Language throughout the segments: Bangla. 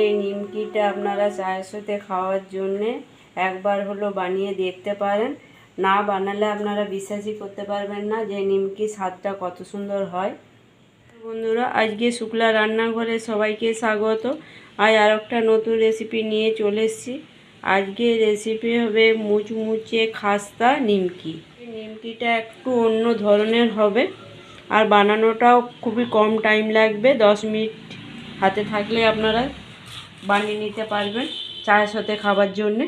এই নিমকিটা আপনারা চায়ের সাথে খাওয়ার জন্যে একবার হলো বানিয়ে দেখতে পারেন। না বানালে আপনারা বিশ্বাসই করতে পারবেন না যে নিমকি স্বাদটা কত সুন্দর হয়। বন্ধুরা, আজকে শুক্লা রান্নাঘরে সবাইকে স্বাগত। আর আর একটা নতুন রেসিপি নিয়ে চলে এসেছি। আজকে রেসিপি হবে মুচমুচে খাস্তা নিমকি। নিমকিটা একটু অন্য ধরনের হবে আর বানানোটাও খুবই কম টাইম লাগবে, দশ মিনিট হাতে থাকলে আপনারা বানিয়ে নিতে পারবেন চায়ের সাথে খাবার জন্যে।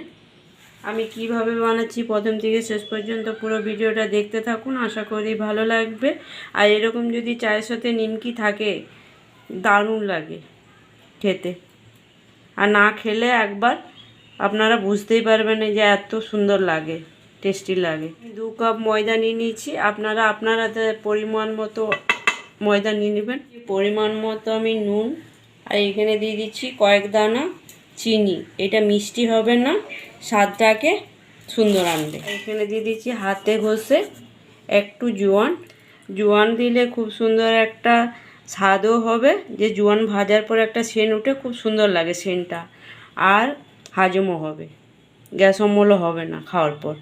আমি কীভাবে বানাচ্ছি প্রথম থেকে শেষ পর্যন্ত পুরো ভিডিওটা দেখতে থাকুন, আশা করি ভালো লাগবে। আর এরকম যদি চায়ের সাথে নিমকি থাকে, দারুণ লাগে খেতে। আর না খেলে একবার আপনারা বুঝতেই পারবেন যে এত সুন্দর লাগে, টেস্টি লাগে। দু কাপ ময়দা নিয়ে নিয়েছি, আপনারা আপনারা পরিমাণ মতো ময়দা নিয়ে নেবেন। পরিমাণ মতো আমি নুন আর এখানে দিয়ে দিচ্ছি কয়েক দানা চিনি। এটা মিষ্টি হবে না, স্বাদটাকে সুন্দর আনবে। এখানে দিয়ে দিচ্ছি হাতে ঘষে একটু জোয়ান। জোয়ান দিলে খুব সুন্দর একটা স্বাদও হবে। যে জোয়ান ভাজার পর একটা সেন উঠে খুব সুন্দর লাগে সেনটা আর হাজমও হবে। গ্যাস অম্বলও হবে না খাওয়ার পর।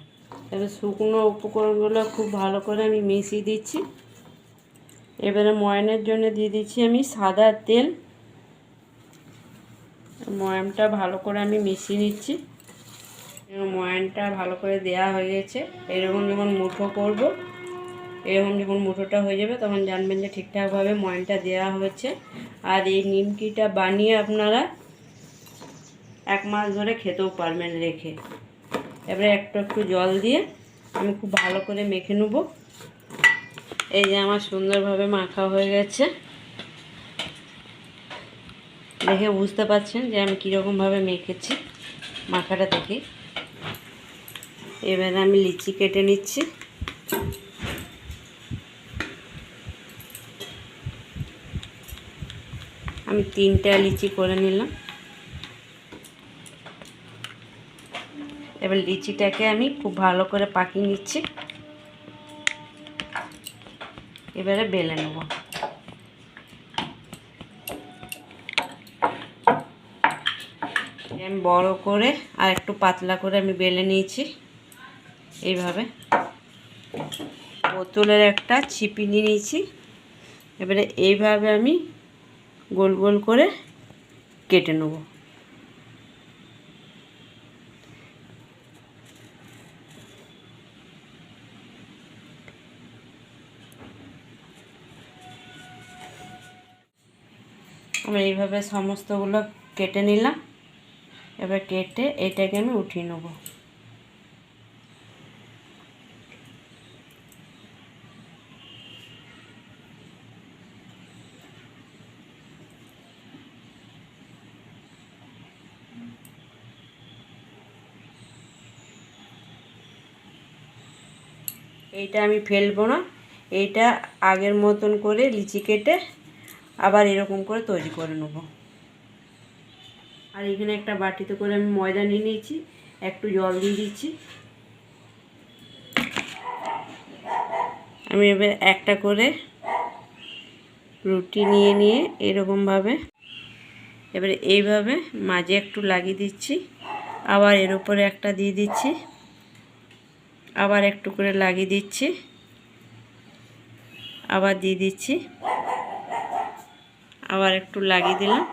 এবার শুকনো উপকরণগুলো খুব ভালো করে আমি মিশিয়ে দিচ্ছি। এবারে ময়নের জন্য দিয়ে দিচ্ছি আমি সাদা তেল। ময়ামটা ভালো করে আমি মিশিয়ে নিচ্ছি। ময়ানটা ভালো করে দেয়া হয়ে গেছে। এরকম যখন মুঠো করব, এরকম যখন মুঠোটা হয়ে যাবে, তখন জানবেন যে ঠিকঠাকভাবে ময়ানটা দেওয়া হয়েছে। আর এই নিমকিটা বানিয়ে আপনারা এক মাস ধরে খেতেও পারবেন রেখে। এবারে একটু একটু জল দিয়ে আমি খুব ভালো করে মেখে নেব। এই যে আমার সুন্দরভাবে মাখা হয়ে গেছে। দেখে বুঝতে পারছেন যে আমি কীরকমভাবে মেখেছি মাখাটা দেখে। এবারে আমি লিচি কেটে নিচ্ছি। আমি তিনটা লিচি করে নিলাম। এবার লিচিটাকে আমি খুব ভালো করে পাকিয়ে নিচ্ছি। এবারে বেলে নেব। আমি বড় করে আর একটু পাতলা করে আমি বেলে নিয়েছি। এইভাবে। বোতলের একটা ছিপি নিয়ে নিয়েছি। এবারে এইভাবে আমি গোল গোল করে কেটে নেব। আমি এইভাবে সমস্তগুলো কেটে নিলাম। এবার কেটে এটাকে আমি উঠিয়ে নেব। এইটা আমি ফেলব না, এইটা আগের মতন করে লিচি কেটে আবার এরকম করে তৈরি করে নেব। আর এখানে একটা বাটিতে করে আমি ময়দা নিয়ে নিয়েছি, একটু জল দিয়ে দিচ্ছি। আমি এবার একটা করে রুটি নিয়ে নিয়ে এরকমভাবে, এবারে এইভাবে মাঝে একটু লাগিয়ে দিচ্ছি। আবার এর উপরে একটা দিয়ে দিচ্ছি। আবার একটু করে লাগিয়ে দিচ্ছি। আবার দিয়ে দিচ্ছি। আবার একটু লাগিয়ে দিলাম।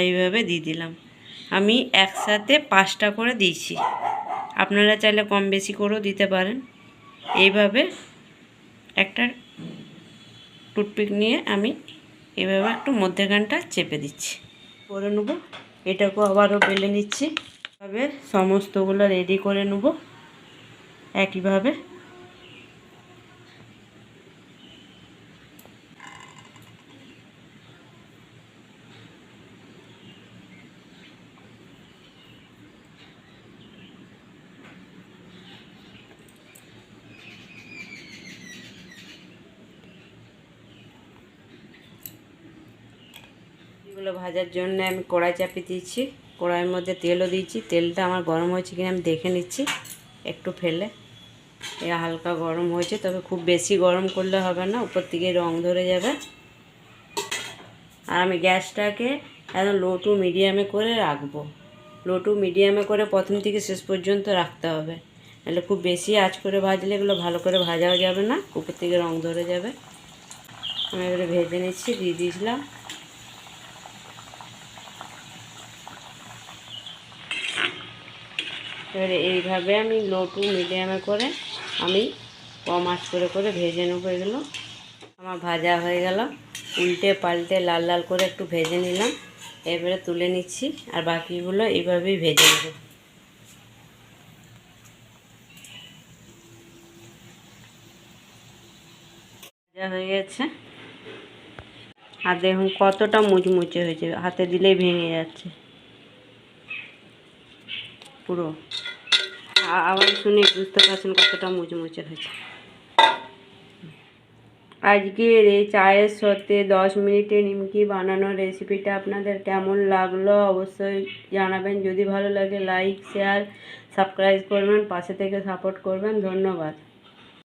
এইভাবে দিয়ে দিলাম। আমি একসাথে পাঁচটা করে দিয়েছি। আপনারা চাইলে কম বেশি করেও দিতে পারেন। এইভাবে একটা টুথপিক নিয়ে আমি এভাবে একটু মধ্যেখানটা চেপে দিচ্ছি। করে নেব। এটাকেও আবারও বেলে নিচ্ছি। এভাবে সমস্তগুলো রেডি করে নেব। একইভাবে। এগুলো ভাজার জন্য আমি কড়াই চাপিয়ে দিয়েছি। কড়াইয়ের মধ্যে তেলও দিয়েছি। তেলটা আমার গরম হয়েছে কিনা আমি দেখে নিচ্ছি। একটু ফেলে। এ হালকা গরম হয়েছে, তবে খুব বেশি গরম করলে হবে না, উপর থেকে রং ধরে যাবে। আর আমি গ্যাসটাকে একদম লো টু মিডিয়ামে করে রাখব। লো টু মিডিয়ামে করে প্রথম থেকে শেষ পর্যন্ত রাখতে হবে। নাহলে খুব বেশি আঁচ করে ভাজলে এগুলো ভালো করে ভাজাও যাবে না, উপর থেকে রং ধরে যাবে। আমি এবারে ভেজে নিচ্ছি, দিয়ে দিয়েছিলাম। এবারে এইভাবে আমি লো টু মিডিয়ামে করে আমি কম আঁচ করে করে ভেজে নেব এগুলো। আমার ভাজা হয়ে গেল। উল্টে পাল্টে লাল লাল করে একটু ভেজে নিলাম। এবারে তুলে নিচ্ছি আর বাকিগুলো এইভাবেই ভেজে নেব। ভাজা হয়ে গেছে। আর দেখুন কতটা মুচমুচে হয়েছে, হাতে দিলেই ভেঙে যাচ্ছে। পুরো। আ- আওয়াজ শুনে বুঝতে পারছেন কতটা মুচমুচে হয়েছে। আজকের এই চায়ের সাথে দশ মিনিটে নিমকি বানানোর রেসিপিটা আপনাদের কেমন লাগল অবশ্যই জানাবেন। যদি ভালো লাগে লাইক শেয়ার সাবস্ক্রাইব করবেন, পাশে থেকে সাপোর্ট করবেন। ধন্যবাদ।